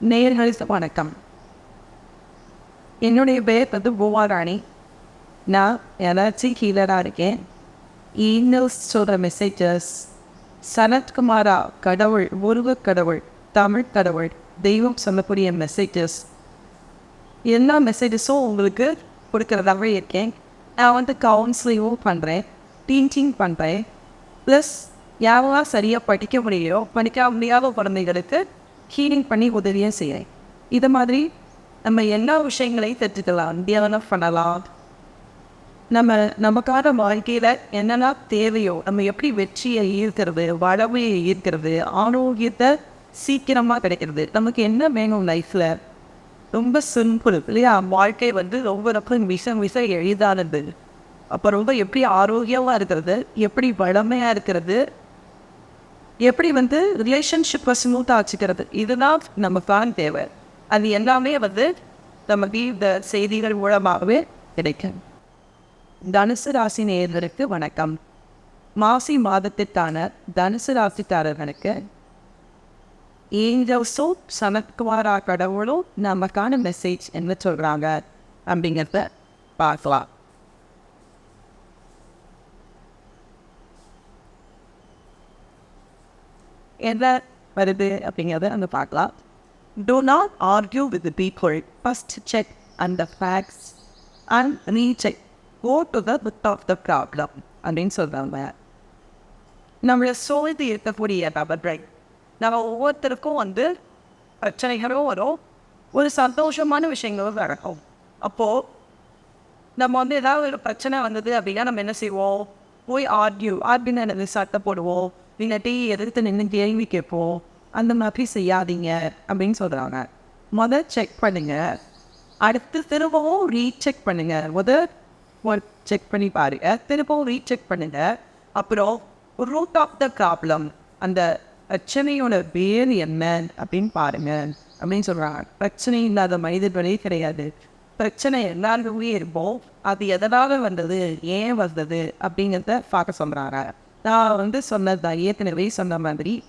நேர்களுக்கு வணக்கம். என்னுடைய பேர் வந்து பூவாராணி நான் எனர்ஜி ஹீலராக இருக்கேன். ஈமெயில்ஸ் சொல்கிற மெசேஜஸ் சனத்குமாரா கடவுள் முருக கடவுள் தமிழ் கடவுள் தெய்வம் சொல்லக்கூடிய மெசேஜஸ் எல்லா மெசேஜஸும் உங்களுக்கு கொடுக்குறதாகவே இருக்கேன். நான் வந்து கவுன்சிலிங்கும் பண்ணுறேன் டீச்சிங் பண்ணுறேன் ப்ளஸ் யாரெல்லாம் சரியாக படிக்க முடியலையோ படிக்க முடியாத குழந்தைகளுக்கு ஹீலிங் பண்ணி உதவியும் செய்கிறேன் இது மாதிரி நம்ம எல்லா விஷயங்களையும் தெரிஞ்சுக்கலாம். தியானம் பண்ணலாம். நம்ம நமக்கான வாழ்க்கையில் என்னெல்லாம் தேவையோ நம்ம எப்படி வெற்றியை ஈர்க்கிறது வளமையை ஈர்க்கிறது ஆரோக்கியத்தை சீக்கிரமாக கிடைக்கிறது. நமக்கு என்ன வேணும் லைஃப்பில் ரொம்ப சிம்பிள் இல்லையா? வாழ்க்கை வந்து ரொம்ப ரொம்ப மிச மிக எளிதானது. அப்போ ரொம்ப எப்படி ஆரோக்கியமாக இருக்கிறது? எப்படி வளமையாக இருக்கிறது? எப்படி வந்து ரிலேஷன்ஷிப்பை ஸ்மூத்தாக வச்சுக்கிறது? இதுதான் நமக்கான தேவை. அது எல்லாமே வந்து நமக்கு இந்த செய்திகள் மூலமாகவே கிடைக்கும். தனுசு ராசி நேயர்களுக்கு வணக்கம். மாசி மாதத்திற்கான தனுசு ராசிக்காரர்களுக்கு ஏஞ்சல்ஸும் சனத்குமாரா கடவுளும் நமக்கான மெசேஜ் என்ன சொல்கிறாங்க அப்படிங்கிறத பார்க்கலாம். என்ன வருது அப்படிங்கிறத நம்ம பார்க்கலாம். Do not argue with people first check and on the facts and recheck go to the root of the அப்படின்னு சொல்கிறாங்க நம்மளை சோழ்ந்து இருக்கக்கூடிய நபர்கள். நம்ம ஒவ்வொருத்தருக்கும் வந்து பிரச்சனைகளும் வரும். ஒரு சந்தோஷமான விஷயங்களும் நடக்கும் அப்போது நம்ம வந்து ஏதாவது ஒரு பிரச்சனை வந்தது அப்படின்னா நம்ம என்ன செய்வோம்? போய் ஆர்டியூ ஆர்டின்னு எனக்கு சட்டை போடுவோம். இல்லாட்டி எதிர்த்து நின்று கேள்வி கேட்போம் அந்த மாதிரி செய்யாதீங்க அப்படின்னு சொல்கிறாங்க முதல் செக் பண்ணுங்க. அடுத்து திரும்பவும் ரீசெக் பண்ணுங்க. முதல் செக் பண்ணி பாருங்க. திரும்பவும் ரீசெக் பண்ணுங்க. அப்புறம் ரூட் ஆஃப் த ப்ராப்ளம் அந்த பிரச்சனையோட பேர் என்ன அப்படின்னு பாருங்க அப்படின்னு சொல்கிறாங்க பிரச்சனை இல்லாத மனிதர்களே கிடையாது. பிரச்சனை எல்லாருக்குமே இருப்போம் அது எதனால் வந்தது? ஏன் வந்தது? அப்படிங்கிறத பார்க்க சொல்கிறாங்க நான் வந்து சொன்னதான் ஏற்கனவே சொன்ன மாதிரி.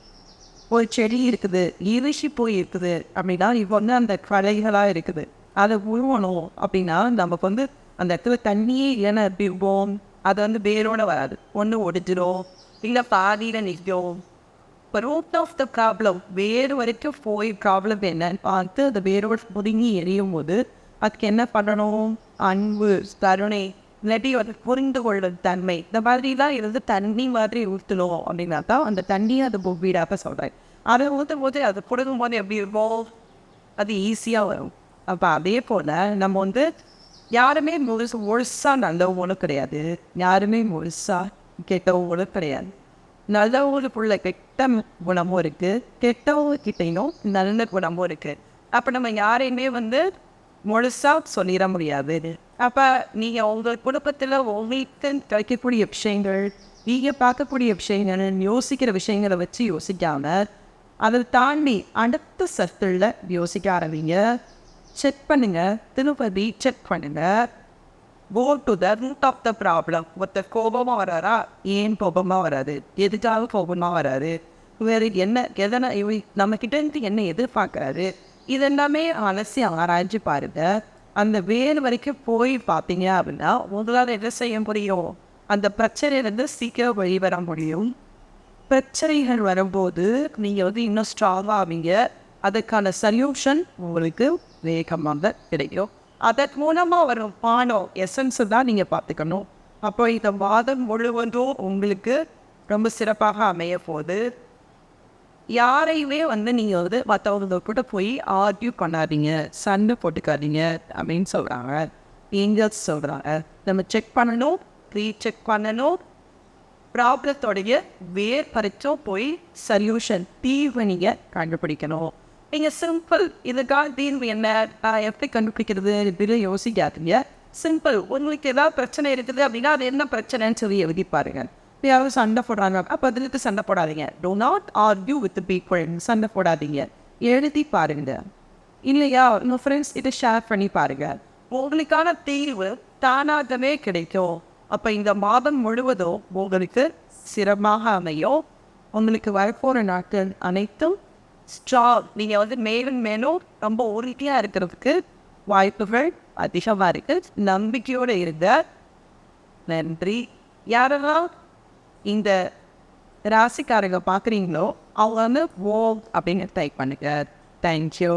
ஒரு செடி இருக்குது இறுகி போய் இருக்குது அப்படின்னா இப்போ வந்து அந்த கலைகளாக இருக்குது. அதை உருவணும் அப்படின்னா நமக்கு வந்து அந்த இடத்துல தண்ணியே இல்லைன்னு எப்படி அது வந்து வேரோட வராது. ஒன்று ஒடிச்சிடும் இல்லை பாதியில் நிற்கும். இப்போ ரூட் ஆஃப் த ப்ராப்ளம் வேறு வரைக்கும் போய் ப்ராப்ளம் என்னன்னு பார்த்து அந்த வேரோட முதுங்கி எரியும் போது அதுக்கு என்ன பண்ணணும்? அன்பு கருணை இல்லாட்டி அதை புரிந்து கொள்ளும் தன்மை. இந்த மாதிரிலாம் இருந்து தண்ணி மாதிரி ஊற்றணும் அப்படின்னா தான் அந்த தண்ணியை அது வீடாக சொல்கிறேன் அதை ஊற்றும் போது அது கொடுக்கும் போது எப்படி இருக்கும்? அது ஈஸியாக வரும். அப்போ அதே போல் நம்ம வந்து யாருமே முழுசு முழுசாக நல்லவங்களும் கிடையாது. யாருமே முழுசாக கெட்டவங்களும் கிடையாது. நல்லவங்களுக்குள்ள கெட்ட குணமும் இருக்குது கெட்டவங்க கிட்டையும் நல்ல குணமும் இருக்குது அப்போ நம்ம யாரையுமே வந்து முழுசாக சொல்லிட முடியாது. அப்போ நீங்கள் உங்கள் குடும்பத்தில் உங்களுக்கு கிடைக்கக்கூடிய விஷயங்கள் நீங்கள் பார்க்கக்கூடிய விஷயங்கள் யோசிக்கிற விஷயங்களை வச்சு யோசிக்காம அதை தாண்டி அடுத்த சர்க்கிளில் யோசிக்க ஆரம்பிங்க. செக் பண்ணுங்க. திருப்பதி செக் பண்ணுங்க. Go to the root of the problem ஒருத்தர் கோபமாக வராரா ஏன் கோபமாக வராது எதுக்காக கோபமாக வராது வேறு என்ன எதனை இவ- நம்ம இருந்து என்ன எதிர்பார்க்குறாரு? இதெல்லாமே அலசி ஆராய்ச்சி பாருங்க. அந்த வேறு வரைக்கும் போய் பார்த்தீங்க அப்படின்னா உங்களால் என்ன செய்ய முடியும்? அந்த பிரச்சனையிலேருந்து சீக்கிரம் வெளிவர முடியும். பிரச்சனைகள் வரும்போது நீங்கள் வந்து இன்னும் ஸ்ட்ராங்காக ஆவீங்க. அதுக்கான சல்யூஷன் உங்களுக்கு வேகமாக கிடைக்கும். அதன் மூலமாக வரும் பானம் எசன்ஸு தான் நீங்கள் பார்த்துக்கணும். அப்போ இந்த மாதம் முழுவதும் உங்களுக்கு ரொம்ப சிறப்பாக அமைய போகுது. யாரையுமே வந்து நீங்கள் வந்து மற்றவங்க கூட போய் ஆர்கியூ பண்ணாதீங்க சண்டை போட்டுக்காதீங்க அப்படின்னு சொல்கிறாங்க ஏஞ்சல்ஸ் சொல்கிறாங்க நம்ம செக் பண்ணணும் ரீசெக் பண்ணணும். ப்ராப்ளத்தோடைய வேர் பறிச்சும் போய் சொல்யூஷன் தீர்வை நீங்கள் கண்டுபிடிக்கணும். நீங்கள் சிம்பிள் இதுக்காக தீர்வு என்ன? நான் எப்படி கண்டுபிடிக்கிறது இப்படிலாம் யோசிக்காதீங்க. சிம்பிள் உங்களுக்கு ஏதாவது பிரச்சனை இருக்குது அப்படின்னா அது என்ன பிரச்சனைன்னு சொல்லி எழுதி பாருங்க. யாரும் சண்டை போடுறாங்க. அப்போ அதுக்கு சண்டை போடாதீங்க. Do not argue with people சண்டை போடாதீங்க. எழுதி பாருங்க. இல்லையா? உங்கள் ஃப்ரெண்ட்ஸ் கிட்ட ஷேர் பண்ணி பாருங்க. உங்களுக்கான தீர்வு தானாகவே கிடைக்கும். அப்போ இந்த மாதம் முழுவதும் உங்களுக்கு சிரமமாக அமையும். உங்களுக்கு வரப்போகிற நாட்கள் அனைத்தும் ஸ்ட்ராங் நீங்கள் வந்து மேலும் மேலும் ரொம்ப உறுதியாக இருக்கிறதுக்கு வாய்ப்புகள் அதிகமாக இருக்குது நம்பிக்கையோடு இருந்த நன்றி. யாரெல்லாம் இந்த ராசிக்காரங்க பார்க்குறீங்களோ அவங்க வந்து ஓ அப்படின்னு டைப் பண்ணுங்க. தேங்க்யூ